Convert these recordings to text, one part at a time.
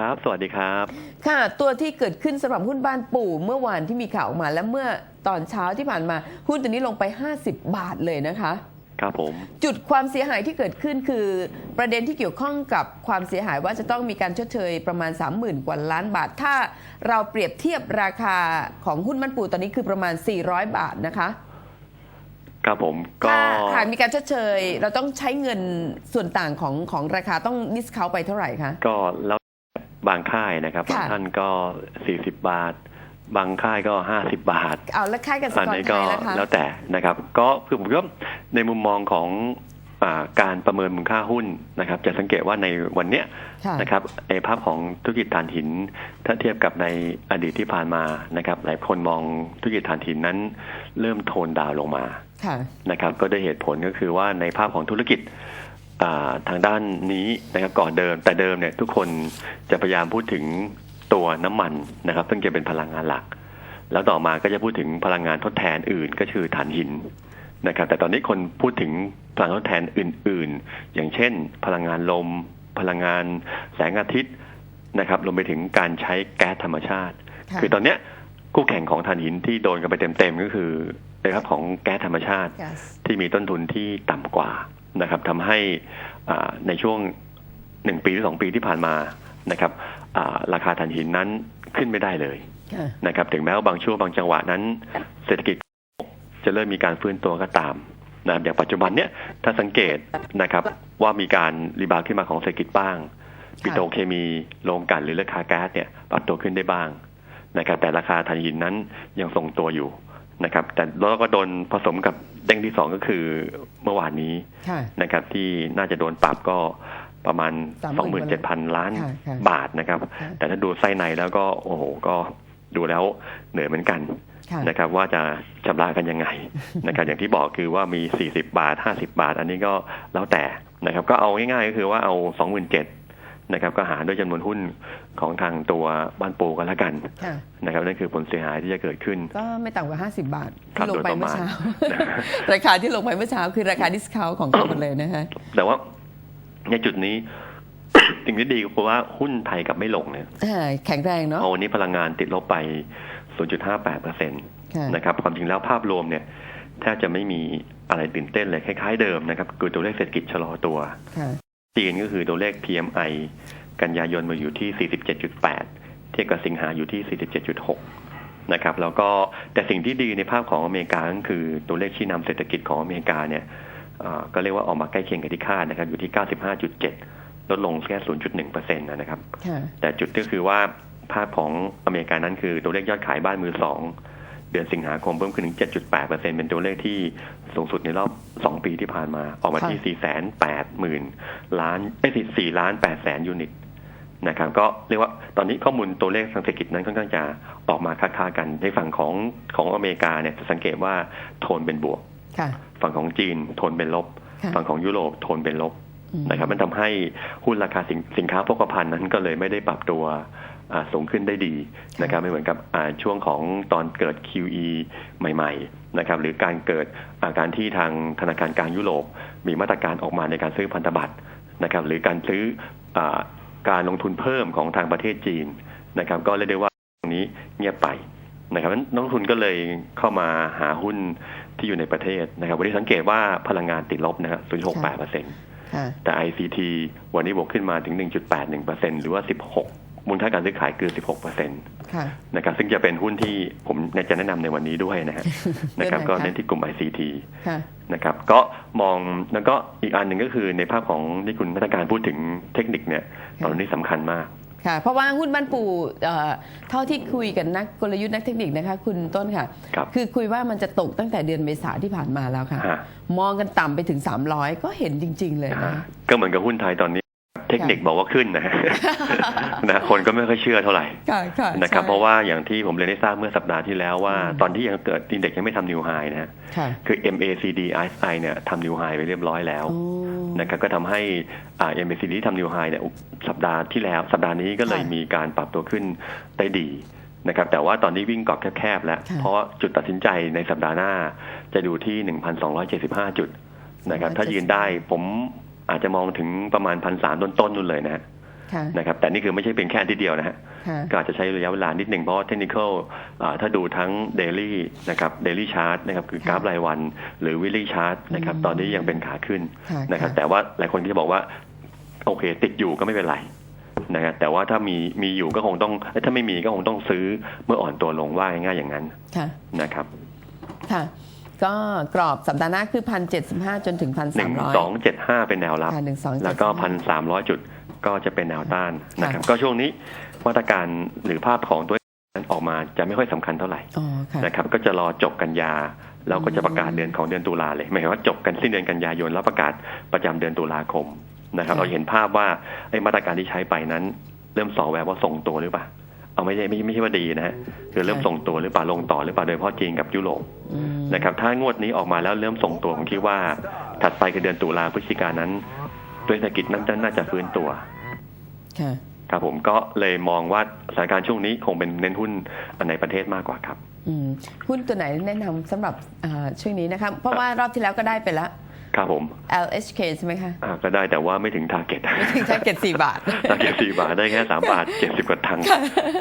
ครับ สวัสดีครับ ค่ะ ตัวที่เกิดขึ้นสำหรับหุ้นบ้านปู่ เมื่อวานที่มีข่าวออกมา และเมื่อตอนเช้าที่ผ่านมา หุ้นตัวนี้ลงไป 50 บาทเลยนะคะ ครับผม จุดความเสียหายที่เกิดขึ้นคือ ประเด็นที่เกี่ยวข้องกับความเสียหายว่าจะต้องมีการชดเชยประมาณ 30,000 กว่าล้านบาท ถ้าเราเปรียบเทียบราคาของหุ้นบ้านปู่ตอนนี้คือประมาณ 400 บาทนะคะครับผมก็ถ้าหากมีการชดเชย เราต้องใช้เงินส่วนต่างของของราคาต้องดิสคาวไปเท่าไหร่คะ ก็แล้ว บางค่ายนะครับบางค่ะท่านก็40บาท บางค่ายก็50บาท เอาแล้วค่ายกันสอันกรนี้ไทก็ยแล้วคะแล้วแต่นะครับ ก็คือผมก็ในมุมมองของอาการประเมินมูลค่าหุ้นนะครับ จะสังเกตว่าในวันเนี้ยค่ะนะครับในภาพของธุรกิจถ่านหิน ถ้าเทียบกับในอดีตที่ผ่านมานะครับ หลายคนมองธุรกิจถ่านหินนั้น เริ่มโทนดาวน์ลงมาค่ะนะครับ ก็ได้เหตุผลก็คือว่าในภาพของธุรกิจอ่า ทางด้านนี้นะครับก่อนเดิมแต่เดิมเนี่ยทุกคนจะพยายามพูดถึงตัวน้ำมันนะครับ ซึ่งจะเป็นพลังงานหลัก แล้วต่อมาก็จะพูดถึงพลังงานทดแทนอื่น ก็คือถ่านหินนะครับ แต่ตอนนี้คนพูดถึงพลังงานทดแทนอื่น ๆ อย่างเช่น พลังงานลม พลังงานแสงอาทิตย์นะครับรวมไปถึงการใช้แก๊สธรรมชาติค่ะคือตอนเนี้ยคู่แข่งของถ่านหินที่โดนกันไปเต็มๆก็คือในภาพของแก๊สธรรมชาติ Yes ที่มีต้นทุนที่ต่ำกว่า นะครับทำให้อ่าในช่วงหนึ่งปีหรือสองปีที่ผ่านมานะครับอ่าราคาถ่านหินนั้นขึ้นไม่ได้เลยค่ะนะครับ ถึงแม้ว่าบางช่วงบางจังหวะนั้น เศรษฐกิจจะเริ่มมีการฟื้นตัวก็ตามนะครับอย่างปัจจุบันเนี้ยถ้าสังเกตนะครับว่ามีการรีบาวด์ขึ้นมาของเศรษฐกิจบ้างค่ะปิโตรเคมีโรงกลั่นหรือราคาแก๊สเนี่ยปรับตัวขึ้นได้บ้างนะครับแต่ราคาถ่านหินนั้นยังทรงตัวอยู่ นะครับ แต่แล้วก็โดนผสมกับเด้งที่สองก็คือเมื่อวานนี้ค่ะนะครับ ที่น่าจะโดนปรับก็ประมาณ30,000 27,000ล้านค่ะค่ะบาทนะครับค่ะแต่ถ้าดูไส้ในแล้วก็โอ้โหก็ดูแล้วเหนื่อยเหมือนกันค่ะนะครับ ว่าจะชำระกันยังไงนะครับ อย่างที่บอกคือว่ามี40บาท50บาท อันนี้ก็แล้วแต่นะครับ ก็เอาง่ายๆก็คือว่าเอา27,000นะครับก็หารด้วยจำนวนหุ้นของทางตัวบ้านปูกันแล้วกันค่ะนะครับนั่นคือผลเสียหายที่จะเกิดขึ้น ก็ไม่ต่ำกว่า 50 บาทครับที่ลงไปโดยประเมื่มาอณเช้า ราคาที่ลงไปเมื่อเช้าคือราคาดิสคาวของเขาหมดเลยนะคะแต่ว่าในจุดนี้สิ่งที่ดีก็คือว่าหุ้นไทยกับไม่ลงเนี่ยอ่าแข็งแรงเนาะเอาวันนี้พลังงานติดลบไป 0.58เปอร์เซ็นตค่ะนะครับความจริงแล้วภาพรวมเนี่ยแทบจะไม่มีอะไรตื่นเต้นเลยคล้ายๆเดิมนะครับ คือตัวเลขเศรษฐกิจชะลอตัวค่ะ จีนก็คือตัวเลข PMI กันยายนมาอยู่ที่ 47.8 เทียบกับสิงหาอยู่ที่ 47.6 นะครับ แล้วก็แต่สิ่งที่ดีในภาพของอเมริกาก็คือตัวเลขชี้นำเศรษฐกิจของอเมริกาเนี่ยเอ่อก็เรียกว่าออกมาใกล้เคียงกับที่คาดนะครับ อยู่ที่ 95.7 ลดลงแค่ 0.1%นะครับค่ะแต่จุดก็คือว่าภาพของอเมริกานั้นคือตัวเลขยอดขายบ้านมือสอง เดือนสิงหาคมเพิ่มขึ้นถึง 7.8%เป็นตัวเลขที่สูงสุดในรอบ 2 ปีที่ผ่านมา ออกมาที่ 480,000 ล้านไอ้สี่4ล้าน8แสนยูนิตนะครับก็เรียกว่าตอนนี้ข้อมูลตัวเลขทางเศรษฐกิจนั้นค่อนข้างจะออกมาค้าๆกันในฝั่งของของอเมริกาเนี่ยจะสังเกตว่าโทนเป็นบวกค่ะฝั่งของจีนโทนเป็นลบค่ะฝั่งของยุโรปโทนเป็นลบอืมนะครับมันทำให้หุ้นราคาสินสินค้าโภคภัณฑ์นั้นก็เลยไม่ได้ปรับตัวอ่า สูงขึ้นได้ดีนะครับไม่เหมือนกับอ่าช่วงของตอนเกิด QE ใหม่ ๆ นะครับ หรือการเกิดอาการที่ทางธนาคารกลางยุโรปมีมาตรการออกมาในการซื้อพันธบัตรนะครับ หรือการซื้ออาการลงทุนเพิ่มของทางประเทศจีนนะครับ ก็เรียกได้ว่าตรงนี้เงียบไปนะครับนั้นนักลงทุนก็เลยเข้ามาหาหุ้นที่อยู่ในประเทศนะครับ วันนี้สังเกตว่าพลังงานติดลบนะครับ0.68เปอร์เซ็นต์ค่ะแต่ ICT วันนี้บวกขึ้นมาถึง 1.81%หรือว่า 16 มูลค่าการซื้อขายเกิน16%ค่ะนะครับซึ่งจะเป็นหุ้นที่ผมจะแนะนำในวันนี้ด้วยนะฮะนะครับเรื่องไหนคะก็เน้นที่กลุ่ม ICT ค่ะนะครับก็มองแล้วก็อีกอันหนึ่งก็คือในภาพของที่คุณพัฒการพูดถึงเทคนิคเนี่ยตอนนี้สำคัญมากค่ะเพราะว่าหุ้นบ้านปู่เอ่อเท่าที่คุยกับนักกลยุทธ์นักเทคนิคนะคะ คุณต้นค่ะครับคือคุยว่ามันจะตกตั้งแต่เดือนเมษาที่ผ่านมาแล้วค่ะฮะมองกันต่ำไปถึง 300 ก็เห็นจริง ๆ เลยอ่านะก็เหมือนกับหุ้นไทยตอนนี้ เทคนิคบอกว่าขึ้นนะฮะนะคนก็ไม่ค่อยเชื่อเท่าไหร่ค่ะค่ะนะครับใช่เพราะว่าอย่างที่ผมเรียนได้ทราบเมื่อสัปดาห์ที่แล้วว่าอืมตอนที่ยังเกิดอินเด็กซ์ยังไม่ทำนิวไฮนะฮะค่ะคือ MACD RSI เนี่ยทำนิวไฮไปเรียบร้อยแล้วโอ้นะครับก็ทำให้อ่า MACD ที่ทำนิวไฮเนี่ยสัปดาห์ที่แล้วสัปดาห์นี้ก็เลยค่ะมีการปรับตัวขึ้นได้ดีนะครับแต่ว่าตอนนี้วิ่งกรอบแคบๆแล้วค่ะเพราะว่าจุดตัดสินใจในสัปดาห์หน้า จะดูที่ 1,275 จุดนะครับถ้ายืนได้ผม อาจจะมองถึงประมาณพันสามต้นๆนู่นเลยนะฮะค่ะนะครับแต่นี่คือไม่ใช่เป็นแค่อันที่เดียวนะฮะค่ะก็อาจจะใช้ระยะเวลานิดหนึ่งเพราะเทคนิคอลถ้าดูทั้งเดลี่นะครับเดลี่ชาร์ตนะครับคือกราฟรายวัน หรือวิลลี่ชาร์ตนะครับอืมตอนนี้ยังเป็นขาขึ้นค่ะนะครับค่ะแต่ว่าหลายคนก็จะบอกว่าโอเค ติดอยู่ก็ไม่เป็นไรนะครับแต่ว่าถ้ามีมีอยู่ก็คงต้องเอ้ยถ้าไม่มีก็คงต้องซื้อเมื่ออ่อนตัวลงว่าง่ายๆอย่างนั้นค่ะนะครับค่ะ ก็กรอบสัปดาห์หน้าคือพันเจ็ดสิบห้าจนถึงพันหนึ่สางมร้อย สองเจ็ดห้าเป็นแนวรับ ค่ะหนึ่งสองแล้วก็พันสามร้อยจุดก็จะเป็นแนวต้านนะครับ ก็ช่วงนี้มาตรการหรือภาพของตัวนั้นออกมาจะไม่ค่อยสำคัญเท่าไหร่อ๋อค่ะนะครับ ก็จะรอจบกันยาแล้วก็จะประกาศเดือนของเดือนตุลาเลยหมายถึงว่าจบกันสิ้นเดือนกันยายนแล้วประกาศประจำเดือนตุลาคมนะครับค่ะเราเห็นภาพว่าไอ้มาตรการที่ใช้ไปนั้น เริ่มสอแววว่าส่งตัวหรือเปล่า เอาไม่ใช่ไม่ไม่ใช่ว่าดีนะฮะคือเริ่มส่งตัวหรือเปล่าลงต่อหรือเปล่าโดยเฉพาะจีนกับยุโรปอืมนะครับถ้างวดนี้ออกมาแล้วเริ่มส่งตัวผมคิดว่า ถัดไปคือเดือนตุลาพฤศจิกายนนั้นตัวเศรษฐกิจนั้นน่าจะฟื้นตัวค่ะครับผมก็เลยมองว่าสถานการณ์ช่วงนี้คงเป็นเน้นหุ้นในประเทศมากกว่าครับอืมหุ้นตัวไหนแนะนำสำหรับอ่าช่วงนี้นะครับเพราะว่ารอบที่แล้วก็ได้ไปแล้ว ครับผม LHK ใช่ไหมคะอ่าก็ได้แต่ว่าไม่ถึงทาร์เก็ตไม่ถึงแค่เก็ตสี่บาท ทาร์เก็ตสี่บาทได้แค่สามบาทเจ็ดสิบกว่าตังค์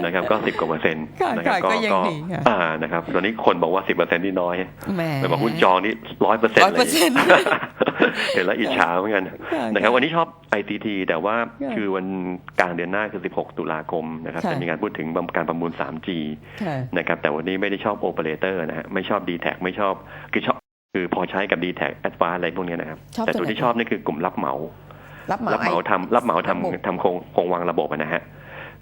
นะครับก็สิบกว่าเปอร์เซ็นต์ค่ะนะครับค่ะก็ยังดีค่ะ อ่านะครับตอนนี้คนบอกว่าสิบเปอร์เซ็นต์นี่น้อยแหม แต่บอกหุ้นจองนี่ร้อยเปอร์เซ็นต์เลย100%เห็นแล้วอิจฉาเหมือนกันค่ะนะครับวันนี้ชอบ ITT แต่ว่าค่ะคือวันกลางเดือนหน้าคือ 16 ตุลาคมนะครับค่ะ จะมีการพูดถึงการประมูล 3G ค่ะ นะครับแต่วันนี้ไม่ได้ชอบโอเปอเรเตอร์นะฮะไม่ชอบ d t แทไม่ชอบคือชอบ คือพอใช้กับ d t แท a d v a n c e อะไรพวกเนี้ยนะครับชอบแต่ตัตัววไหนที่ชอบนี่คือกลุ่มรับเหมา รับเหมารับเหมาไอ้ทำรับเหมาทำระบบทำโครงโครงวางระบบอะนะฮะ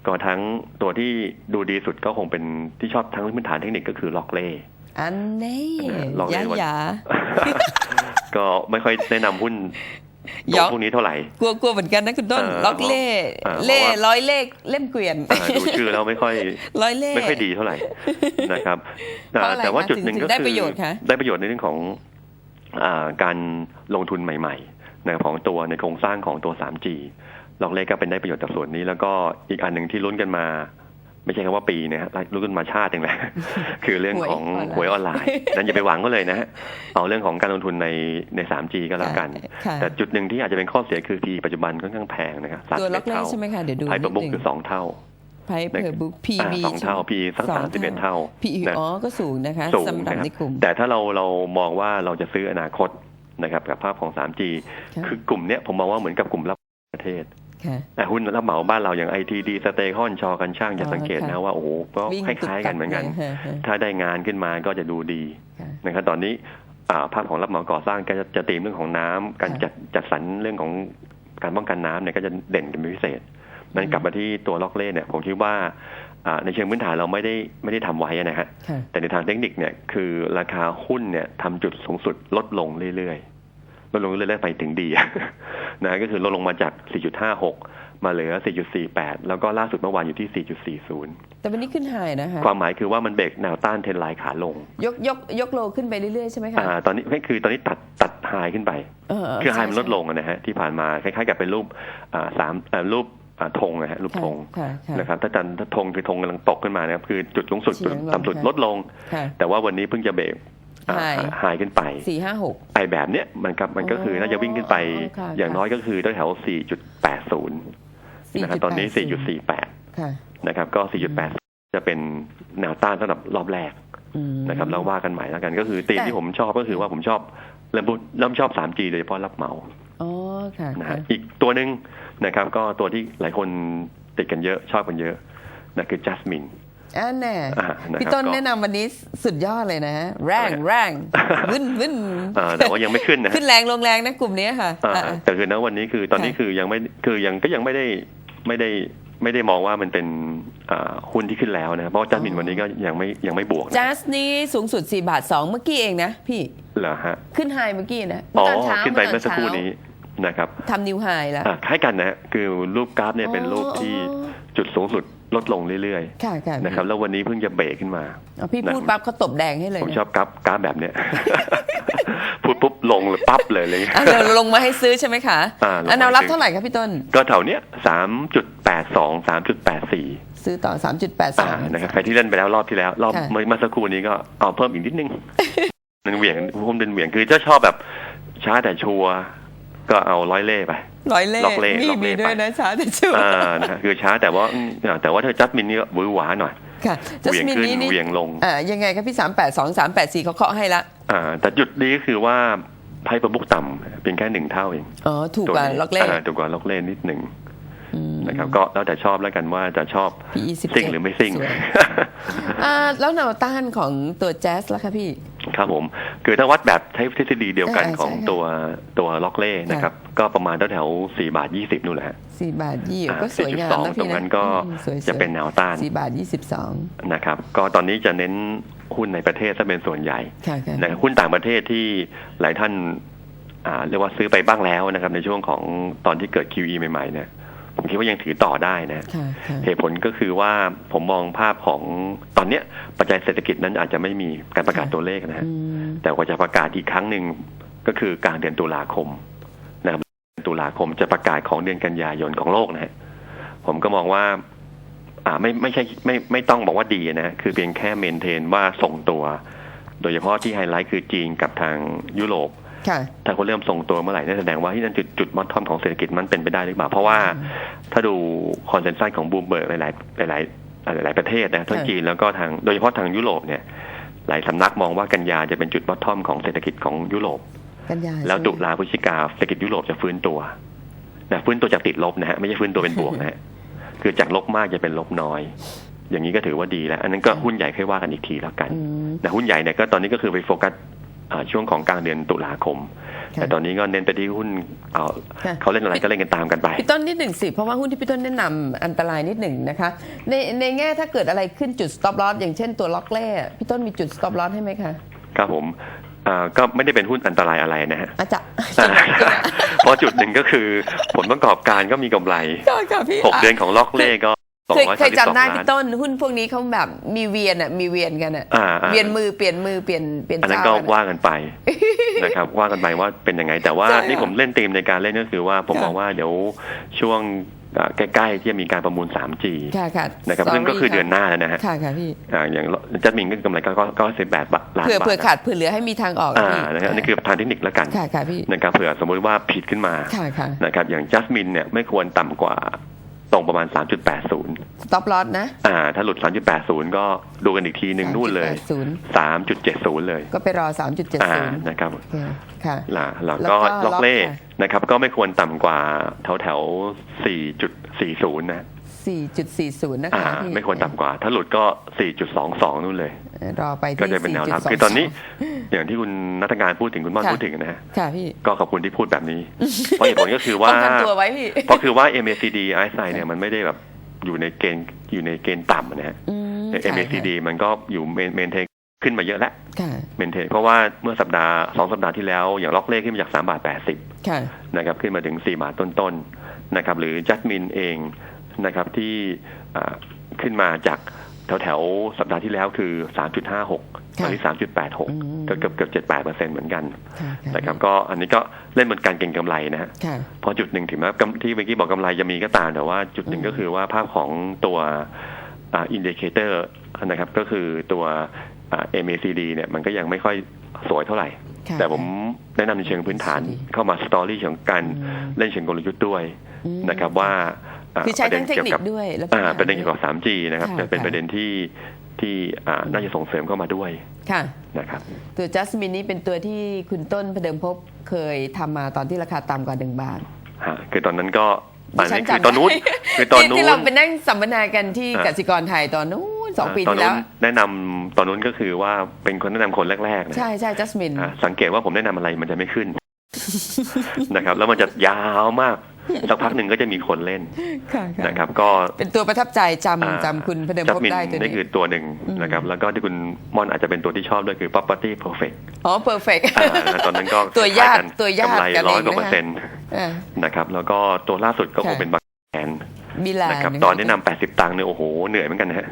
ก็ทั้งตัวที่ดูดีสุดก็คงเป็นที่ชอบทั้งพื้นฐานเทคนิคก็คือล็อกเล่อันนี้ลองเล่ยานวันหยาก็ไม่ค่อยแนะนำหุ้นย ตัวอกพวกนี้เท่าไหร่ กลัวกลัวเหมือนกันนะคุณต้นเออล็อกเล่เออเล่เพราะว่าร้อยเลขเล่มเกวียนอ่าดูชื่อแล้วไม่ค่อยร้อยเล่ไม่ค่อยดีเท่าไหร่นะครับเพราะอะไรแต่ว่าคะจุดหนึ่งถึงก็ได้คือประโยชน์คะได้ประโยชน์ในเรื่องของอาการลงทุนใหม่ๆนะครับของตัวในโครงสร้างของตัว 3G ลอกเลขก็เป็นได้ประโยชน์จากส่วนนี้ แล้วก็อีกอันหนึ่งที่ลุ้นกันมา ไม่ใช่คำว่าปีนะฮะลุ้นกันมาชาติเองแหละคือเรื่องของหวยออนไลน์ นั้นอย่าไปหวังก็เลยนะฮะเอาเรื่องของการลงทุนในใน 3G ก็แล้วกันค่ะแต่จุดหนึ่งที่อาจจะเป็นข้อเสียคือ P ปัจจุบันค่อนข้างแพงนะครับตัวล็อก31เล่เท่าใช่ไหมคะเดี๋ยวดูไพตัวบุ๊กคือสองเท่าไพ่เพอร์บุ๊กพีอ่าบีสองเท่า PE สัก31เท่าพีนะอ๋อก็สูงนะคะสูงสำหรับนะครับในกลุ่มแต่ถ้าเราเรามองว่าเราจะซื้ออนาคตนะครับกับภาพของ 3G ค่ะคือกลุ่มเนี้ยผมมองว่าเหมือนกับกลุ่มรับประเทศค่ะแต่ หุ้นรับเหมาบ้านเราอย่าง ITD สเตคอนชอกันช่างจะสังเกตอ๋อนะค่ะว่าโอ้โหก็วิ่งคล้ายๆกันเหมือนกันตุบตับเลยถ้าได้งานขึ้นมาก็จะดูดีค่ะนะครับตอนนี้อ่าภาพของรับเหมาก่อสร้างก็จะจะตีมเรื่องของน้ำการค่ะจัดจัดสรรเรื่องของการป้องกันน้ำเนี่ยก็จะเด่นเป็นพิเศษนั้นกลับมาที่ตัวล็อกเล่เนี่ย ผมคิดว่าอ่าในเชิงพื้นฐานเราไม่ได้ไม่ได้ทำไว้นะฮะค่ะแต่ในทางเทคนิคเนี่ยคือราคาหุ้นเนี่ยทำจุดสูงสุดลดลงเรื่อยๆ ลดลงเรื่อยๆไปถึงดีนะก็คือลดลงมาจาก 4.56 มาเหลือ 4.48 แล้วก็ล่าสุดเมื่อวานอยู่ที่ 4.40 แต่วันนี้ขึ้นไฮนะคะ ความหมายคือว่ามันเบรกแนวต้านเทรนไลน์ขาลง ยกยกยกโลขึ้นไปเรื่อยๆใช่ไหมคะอ่าตอนนี้ไม่คือตอนนี้ตัดตัดไฮขึ้นไปเออคือไฮใช่มันลดลงอะนะฮะที่ผ่านมาคล้ายๆกับเป็นรูปอ่าสามอ่ารูปอ่าธงนะฮะรูปค่ะธงค่ะค่ะนะครับ ถ้าจันถ้าธงคือธงกำลังตกขึ้นมานะครับ คือจุดสูงสุดเฉีจุยดงลงต่ำสุดค่ะลดลงค่ะแต่ว่าวันนี้เพิ่งจะเบรก High ไฮขึ้นไปสี่ห้าหกไอแบบเนี้ยมันครับมันก็คือน่าจะวิ่งขึ้นไปอ๋อค่ะอย่างน้อยก็คือแถว4.80นะครับตอนนี้4.48ค่ะนะครับ ก็4.8จะเป็นแนวต้านสำหรับรอบแรกอืมนะครับแล้วว่ากันใหม่แล้วกันก็คือธีมแต่ที่ผมชอบก็คือว่าผมชอบเริ่มพูดเริ่มชอบ 3G โดยเฉพาะรับเหมาอ๋อค่ะนะค่ะฮะอีกตัวหนึ่งนะครับ ก็ตัวที่หลายคนติดกันเยอะชอบกันเยอะนะคือ Jasmine อันแน่ อ่านะครับพี่ต้นก็แนะนำวันนี้สุดยอดเลยนะฮะแรงแรงวิ่นวิ่นอ่าแต่ว่ายังไม่ขึ้นนะฮะขึ้นแรงลงแรงนะกลุ่มนี้ค่ะอ่าอ่าแต่คือณวันนี้คือตอนนี้ค่ะคือยังไม่คือยังก็ยังไม่ได้ไม่ได้ไม่ได้มองว่ามันเป็นอ่าหุ้นที่ขึ้นแล้วนะครับเพราะว่าจัสมินวันนี้ก็ยังไม่ยังไม่บวกนะจัสนี้สูงสุด4บาท2เมื่อกี้เองนะพี่เหรอฮะขึ้นไฮเมื่อกี้นะอ๋อตอนเช้าขึ้นไปตเมื่อสักครู่นี้นะครับทำนิวไฮแล้วอ่าคล้ายกันนะฮะคือรูปกราฟเนี่ยเป็นรูปที่อ๋อ จุดสูงสุดลดลงเรื่อยค่ะค่ะๆนะครับ แล้ววันนี้เพิ่งจะเบรกขึ้นมา อ๋อพี่นะพูดปั๊บเขาตบแดงให้เลยผมนะชอบกราฟกราฟแบบเนี้ย พูดปุ๊บลงเลยปั๊บเลยเลย อะเราลงมาให้ซื้อใช่ไหมคะอ่าลงมาอันแนวรับให้ซื้อเท่าไหร่ครับพี่ต้น ก็แถวเนี้ยสามจุดแปดสองสามจุดแปดสี่ซื้อต่ออ่า3.82นะครับใครที่เล่นไปแล้วรอบที่แล้ว รอบค่ะ เมื่อเมื่อสักครู่นี้ก็เอาเพิ่มอีกนิดนึง มันเหวี่ยงผมเป็นเหวี่ยงคือถ้าชอบแบบช้าแต่ชัวร์ก็เอาร้อยเล่ไป ร้อยเล่ล็อกเล่มีล็อกเล่มีด้วยไปนะช้าแต่ชัวร์อ่านะฮะคือช้าแต่ว่าอืมแต่ว่าเธอจัสมินนี่ก็หวือหวาหน่อยค่ะจัเหสวี่ยงมินขึ้นนี้นี่เหวี่ยงลง อ่ายังไงครับพี่สามแปดสองสามแปดสี่เขาเคาะให้ละอ่า แต่จุดดีก็คือว่าไพ่ประบุกต่ำเพียงแค่หนึ่งเท่าเองอ๋อถูกกว่านี้ล็อกเล่าถูกกว่าล็อกเล่นิดหนึ่งอืม นะครับ ก็แล้วแต่ชอบแล้วกันว่าจะชอบ PE 17ซิ่งหรือไม่ซิ่งสวยอ่าแล้วแนวต้านของตัวแจ๊สล่ะคะพี่ ครับผม คือถ้าวัดแบบใช้ทฤษฎีเดียวกันอ่าของใช่ค่ะตัวตัวล็อกเล่นะครับ ก็ประมาณแถวๆสี่บาทยี่สิบนู่นแหละฮะสี่บาทยี่อ่าก็สวยงามนะ4.2ตรพี่งนะนั้นก็อืมสวยๆจะเป็นแนวต้านสี่บาทยี่สิบสองนะครับ ก็ตอนนี้จะเน้นหุ้นในประเทศซะเป็นส่วนใหญ่ค่ะค่ะนะครับหุ้นต่างประเทศที่หลายท่านอ่าเรียกว่าซื้อไปบ้างแล้วนะครับในช่วงของตอนที่เกิด QE ใหม่ๆเนี่ย ผมคิดว่ายังถือต่อได้นะค่ะค่ะเหตุผลก็คือว่าผมมองภาพของตอนเนี้ยปัจจัยเศรษฐกิจนั้นอาจจะไม่มีการประกาศตัวเลขนะฮะอืมแต่ว่าจะประกาศอีกครั้งหนึ่งก็คือกลางเดือนตุลาคมนะครับเดือนตุลาคมจะประกาศของเดือนกันยายนของโลกนะฮะผมก็มองว่า อ่าไม่ไม่ใช่ไม่ไม่ต้องบอกว่าดีนะฮะคือเพียงแค่เมนเทนว่าส่งตัว โดยเฉพาะที่ไฮไลท์คือจีนกับทางยุโรปค่ะ ถ้าเขาเริ่มส่งตัวเมื่อไหร่นั่นแสดงว่าที่นั่นจุดจุดมอททอมของเศรษฐกิจมันเป็นไปได้หรือเปล่า เพราะว่าถ้าดูคอนเซนแซสของบูมเบิร์กหลายๆหลายๆหลายๆประเทศนะทั้งค่ะจีนแล้วก็ทางโดยเฉพาะทางยุโรปเนี่ย หลายสำนักมองว่ากันยาจะเป็นจุดมอททอมของเศรษฐกิจของยุโรปกันยาแล้วใช่ไหมตุลาพฤศจิกาเศรษฐกิจยุโรปจะฟื้นตัวนะฟื้นตัวจากติดลบนะฮะไม่ใช่ฟื้นตัวเป็นบวกนะฮะคือจากลบมากจะเป็นลบน้อย อย่างนี้ก็ถือว่าดีแล้ว อันนั้นก็หุ้นใหญ่ค่อยว่ากันอีกทีแล้วกันอืมนะหุ้นใหญ่เนี่ยก็ตอนนี้ก็คือไปโฟกัสอ่า ช่วงของกลางเดือนตุลาคมค่ะแต่ตอนนี้ก็เน้นไปที่หุ้นเอาค่ะเขาเล่นอะไรก็เล่นกันตามกันไปพี่ต้นนิดหนึ่งสิ เพราะว่าหุ้นที่พี่ต้นแนะนำอันตรายนิดหนึ่งนะคะ ในในแง่ถ้าเกิดอะไรขึ้นจุด stop loss อย่างเช่นตัวล็อกเล่พี่ต้นมีจุด stop loss ให้ไหมคะ ครับผมอ่าก็ไม่ได้เป็นหุ้นอันตรายอะไรนะฮะอาจจะเพราะจุดหนึ่งก็คือผลประกอบการก็มีกำไรก็ค่ะพี่หกเดือนของล็อกเล่ก็สอง เคยร้อยเคสายมสิบสองจำได้ล้าพี่นต้นหุ้นพวกนี้เขาแบบมีเวียนอะมีเวียนกันอะอ่าอ่าเวียนมือเปลี่ยนมือเปลี่ยนเปลี่ยนอันนั้นเจ้าก็กันอะว่ากันไปนะครับว่ากันไปว่าเป็นยังไง แต่ว่าใช่ค่ะนี่ผมเล่นธีมในการเล่นก็คือว่าผมค่ะมองว่าเดี๋ยวช่วงอ่าใกล้ ๆ ที่จะมีการประมูล 3G ค่ะค่ะนะครับ Sorry ซึ่งก็คือค่ะเดือนหน้าแล้วนะฮะค่ะค่ะพี่อ่าอย่างจัดมินก็กำไรก็ก็ก็สิบแปดล้านเผื่อบาทเผื่อขาดเผื่อเหลือให้มีทางออกอ่าพี่นะครับอันนี่คือทางเทคนิคแล้วกันค่ะค่ะพี่นะครับเผื่อสมมุติว่าผิดขึ้นมาค่ะค่ะนะครับอย่างจัสมินเนี่ยไม่ควรต่ำกว่า ตรงประมาณ 3.80 stop loss นะ อ่า ถ้าหลุด 3.80 ก็ดูกันอีกทีหนึ่งนู่นเลย3.80 3.70 เลย ก็ไปรออ่า3.70 นะครับโอเคค่ะล่ะแล้วแล้วก็ก็ล็อกเล่ล็อกค่ะนะครับ ก็ไม่ควรต่ำกว่าแถวแถว 4.40 นะ4.40 นะอ่าคะพี่ไม่ควรต่ำกว่า ถ้าหลุดก็ 4.22 นู่นเลย รอไปที่ก็จะเป็นแนวรับ4.22คือตอนนี้ อย่างที่คุณนัทการพูดถึงคุณม่อนค่ะพูดถึงนะฮะค่ะพี่ก็ขอบคุณที่พูดแบบนี้ เพราะเหตุผลก็คือว่าป้องกันตัวไว้พี่เพราะคือว่า MACD RSI เนี่ยมันไม่ได้แบบอยู่ในเกณฑ์อยู่ในเกณฑ์ต่ำนะฮะอืมอย่าง MACD มันก็อยู่เมนเทนขึ้นมาเยอะแล้วค่ะเมนเทนเพราะว่าเมื่อสัปดาห์สองสัปดาห์ที่แล้ว อย่างล็อกเลขขึ้นมาจาก3บาท80ค่ะนะครับขึ้นมาถึง4บาทต้นๆนะครับหรือจัสมินเองนะครับที่อ่าขึ้นมาจาก แถวแถวๆสัปดาห์ที่แล้วคือ 3.56 ตอนนี้อืม3.86ก็เกือบเกือบ78เปอร์เซ็นต์เหมือนกันค่ะค่ะนะครับก็อันนี้ก็เล่นบนการเก็งกำไรนะฮะค่ะเพราะจุดหนึ่งถึงแม้กำที่เมื่อกี้บอกกำไรจะมีก็ตามแต่ว่าจุดหนึ่งอืมก็คือว่าภาพของตัวอินดิเคเตอร์นะครับก็คือตัวอ่า MACD เนี่ยมันก็ยังไม่ค่อยสวยเท่าไหร่ค่ะแต่ผมแนะนำในเชิงพื้นฐานดีเข้ามาสตอรี่ของการอืมเล่นเชิงกลยุทธ์ด้วยอืมนะครับว่าา คือใช้ประด็ทั้นงเทคนิคด้วยแล้วอ่าประเด็นเกี่ยวกับ 3G นะครับค่ะจะเป็นค่ะประเด็นที่ที่อ่าน่าจะส่งเสริมเข้ามาด้วยค่ะนะครับตัวจัสมินนี้เป็นตัวที่คุณต้นพเดิมพบเคยทำมาตอนที่ราคาต่ำกว่า1บาทฮะคือตอนนั้นก็อันดิฉันี้นคือจำตอนนู้นได้คือตอนที่นู้ที่นเราไปนั่งสัมมนากันที่อ่ากสิกรไทยตอนนู้นสองปีตอนที่นู้แล้นวแนะนำตอนนู้นก็คือว่าเป็นคนแนะนำคนแรกๆนะใช่ใช่จัสมินอ่าสังเกตว่าผมแนะนำอะไรมันจะไม่ขึ้นนะครับแล้วมันจะยาวมาก สักพักหนึ่งก็จะมีคนเล่นค่ะค่ะนะครับ ก็เป็นตัวประทับใจจอ่าำจำคุณพเดิมจัพบมินได้ตัวนี่นี้ คือตัวหนึ่งอืม นะครับ แล้วก็ที่คุณม่อนอาจจะเป็นตัวที่ชอบด้วยคือ property perfect อ๋อเพอร์เฟกอ่าตอนนั้นก็ตัวญาติคล้ๆกันตัวญาติกำไรกันร้อยเองกว่านะคะเปอร์เซ็นต์นะครับ แล้วก็ตัวล่าสุดก็คงค่ะ เป็นบางแสนมิลานนะครับะคะตอนแนะนำ80 ตังค์เนี่ยโอ้โหเหนื่อยเหมือนกันนะฮะ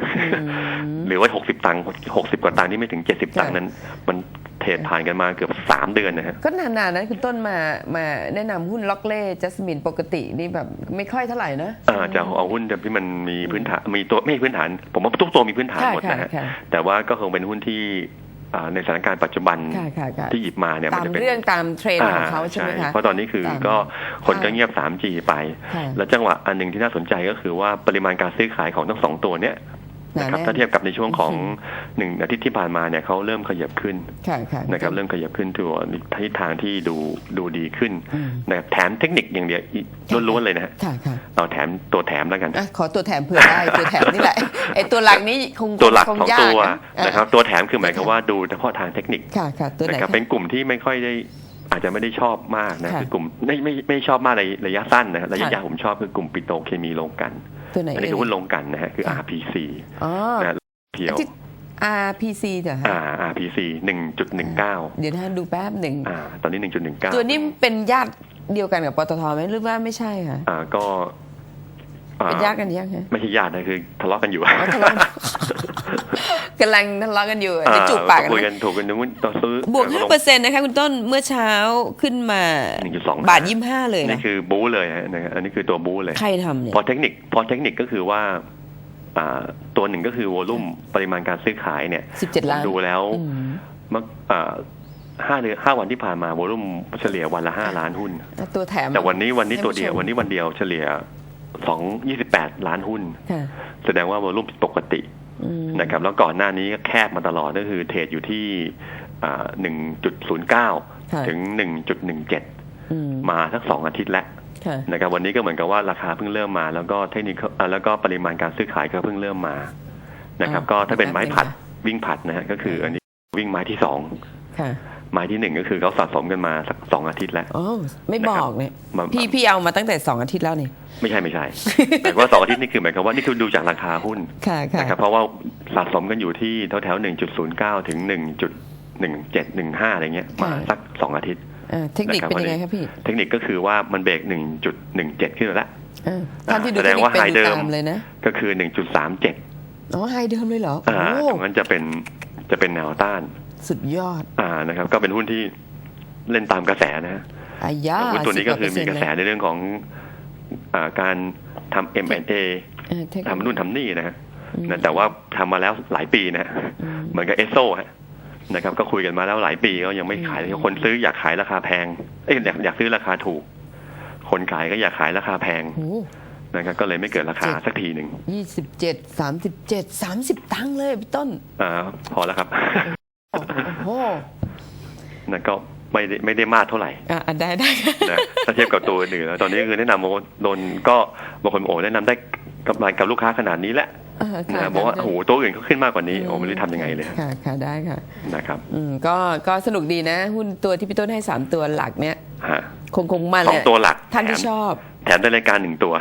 อืม หรือว่า 60 ตังค์60 กว่าตังค์ที่ไม่ถึง 70 ตังค์นั้น มัน เทรดผ่านกันมาเกือบ 3 เดือนนะฮะก็นานๆนะคุณต้นมามาแนะนำหุ้นล็อกเล่จัสมินปกตินี่แบบไม่ค่อยเท่าไหร่นะอ่าจะเอาหุ้นที่มันมีพื้นฐานมีตัวไม่ใช่พื้นฐาน ผมว่าทุกตัวมีพื้นฐานค่ะหมดนะฮะค่ะค่ะแต่ว่าก็คงเป็นหุ้นที่อ่าในสถานการณ์ปัจจุบันค่ะค่ะค่ะที่หยิบมาเนี่ยตามจะเป็นเรื่องตามเทรนด์ของเขาใช่ไหมคะเพราะตอนนี้คือตามก็คนก็ค่ะเงียบ 3G ไปค่ะแล้วจังหวะอันหนึ่งที่น่าสนใจก็คือว่าปริมาณการซื้อขายของทั้งสองตัวเนี้ยห นานะครับแน่นถ้าเทียบกับในช่วงของหนึ่งอาทิตย์ที่ผ่านมาเนี่ยเขาเริ่มขยับขึ้นค่ะค่ะนะครับเริ่มขยับขึ้นตัวทิศทางที่ดูดูดีขึ้นอืมนะครับแถมเทคนิคอย่างเดียวอีกล้วนๆเลยนะฮะค่ะค่ะเอาแถมตัวแถมแล้วกันอะขอตัวแถมเผื่อได้ตัวแถมนี่แหละไอตัวหลักนี้คงตัวหลักคงสองยากตัวอ่นะครับตัวแถมคือหมายความว่าดูเฉพาะทางเทคนิคค่ะค่ะตัวไหนนะครับคะเป็นกลุ่มที่ไม่ค่อยได้อาจจะไม่ได้ชอบมากนะค่ะคือกลุ่มไม่ไม่ไม่ชอบมากในระยะสั้นนะระยะค่ะยาวผมชอบคือกลุ่มปิโตรเคมีโรงกลัน ตัวไหนอันนี้เอ่คือหุ้นยโรงกลันนะฮะคือค่ะ RPC อ๋อนะเพียวที่ RPC เหรอฮะ อ่า RPC หนึ่งจุดหนึ่งเก้าเดี๋ยวนะดูแป๊บหนึ่งอ่า ตอนนี้หนึ่งจุดหนึ่งเก้าตัวนี้เป็นญาติเดียวกันกับปตทไหมหรือว่าไม่ใช่ค่ะอ่าก็อ่ เป็นญาติกันยังฮะไม่ใช่ญาตินะคือทะเลาะกันอยู่อ๋อทะเลาะกันกำลังทะเลาะกันอยู่อ่าจะจูบปากกันคุยไหมกันถูกกันนู้นต่อซื้อบวกห้าเปอร์เซ็นต์นะคะคุณต้นเมื่อเช้าขึ้นมาหนึ่งจุดสองบาทยี่ห้าเลยนี่นะคือบู๊เลยฮะนะครับอันนี้คือตัวบู๊เลยใครทำเนี่ยพอเทคนิคพอเทคนิคก็คือว่าอ่าตัวหนึ่งก็คือวอลุ่มปริมาณการซื้อขายเนี่ยสิบเจ็ดล้านดูแล้วอืมเมื่ออ่าห้าเดือนห้าวันที่ผ่านมาวอลุ่มเฉลี่ยวันละห้าล้านหุ้น ตัวแถมแต่วันนี้วันนี้ให้ตัวเดียวผู้ชมวันนี้วันเดียวเฉลี่ย สองยี่สิบแปดล้านหุ้นค่ะแสดงว่าวอลุ่มปกติอืมนะครับ แล้วก่อนหน้านี้ก็แคบมาตลอดก็คือเทรดอยู่ที่หนึ่งจุดศูนย์เก้าค่ะถึงหนึ่งจุดหนึ่งเจ็ดอืมมาสักสองอาทิตย์แล้วค่ะนะครับวันนี้ก็เหมือนกับว่าราคาเพิ่งเริ่มมา แล้วก็เทคนิคอ่าแล้วก็ปริมาณการซื้อขายก็เพิ่งเริ่มมานะครับอ่าก็ถ้าเป็นไม้ผัดแป๊บนึงวิ่งผัดนะฮะก็คืออันนี้วิ่งไม้ที่สอง ค่ะไม้ที่หนึ่งก็คือเขาสะสมกันมาสักสองอาทิตย์แล้วอ๋อไม่บอกเนี่ยมาพี่พี่เอามาตั้งแต่สองอาทิตย์แล้วนี่ไม่ใช่ไม่ใช่แต่ว่าสองอาทิตย์นี่คือหมายความว่านี่คือดูจากราคาหุ้นค่ะค่ะนะครับเพราะว่าสะสมกันอยู่ที่แถวแถวหนึ่งจุดศูนย์เก้าถึงหนึ่งจุดหนึ่งเจ็ดหนึ่งห้าอะไรเงี้ยมาสักสองอาทิตย์อ่าเทคนิคเป็นยังไงครับพี่ เทคนิคก็คือว่ามันเบรกหนึ่งจุดหนึ่งเจ็ดขึ้นมาแล้วอ่าท่านที่ดูแสเทดคงนิคว่าเป็น high ดูเดิมตามเลยนะก็คือหนึ่งจุดสามเจ็ดอ๋อไฮเดิมเลยเหรออ่าโอ้ตรงนั้นจะเป็นจะเป็นแนวต้าน สุดยอด อ่านะครับ ก็เป็นหุ้นที่เล่นตามกระแสนะฮะอายาหุ้นตัวนี้ก็คือมีกระแส10%ในเรื่องของอ่าการทำ M&A เออเทคนิคทำนู่นทำนี่นะฮะอืมนะแต่ว่าทำมาแล้วหลายปีนะฮะอืมเหมือนกับเอสโซฮะนะครับ ก็คุยกันมาแล้วหลายปีก็ยังไม่ขายอืมคนซื้ออยากขายราคาแพงเอ้ยอยากอยากซื้อราคาถูก คนขายก็อยากขายราคาแพงโอ้นะครับก็เลยไม่เกิดราคาสักทีหนึ่งยี่สิบเจ็ดสามสิบเจ็ดสามสิบตังค์เลยพี่ต้น อ่าพอแล้วครับ โอ้โหนั่นก็ไม่ได้ไม่ได้มากเท่าไหร่อะได้ได้นะถ้าเทียบกับตัวอื่นแล้วตอนนี้คือแนะนำว่าโดนก็บางคนโอ้แนะนำได้กำไรกับลูกค้าขนาดนี้แหละอ่าค่ะนะบอกว่าได้โอ้โหตัวอื่นเขาขึ้นมากกว่านี้โอ้ไม่รู้ทำยังไงเลยค่ะค่ะได้ค่ะนะครับ อืมก็ก็สนุกดีนะ หุ้นตัวที่พี่ต้นให้สามตัวหลักเนี้ยฮะ คงคงมันสอเลงยตัวหลักท่านที่แถมชอบแถมได้รายการหนึ่งตัว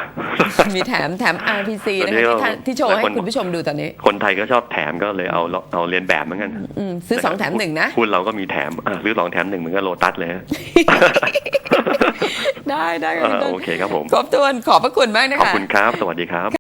มีแถมแถม RPC ตอนนะนี้คะก็ที่ท่านที่โชว์ให้หลายคนคุณผู้ชมดูตอนนี้ คนไทยก็ชอบแถมก็เลยเอาเอาเรียนแบบเหมือนกันอืมซื้อสองแถมหนึ่งนะหุ้นเราก็มีแถมอะซื้อสองแถมหนึ่งเหมือนกับโลตัสเลยฮะได้ได้เอค่ะพี่อต้นโอเคครับผมครบถ้วนขอบพระคุณมากนะขอบคะคุณครับ สวัสดีครับ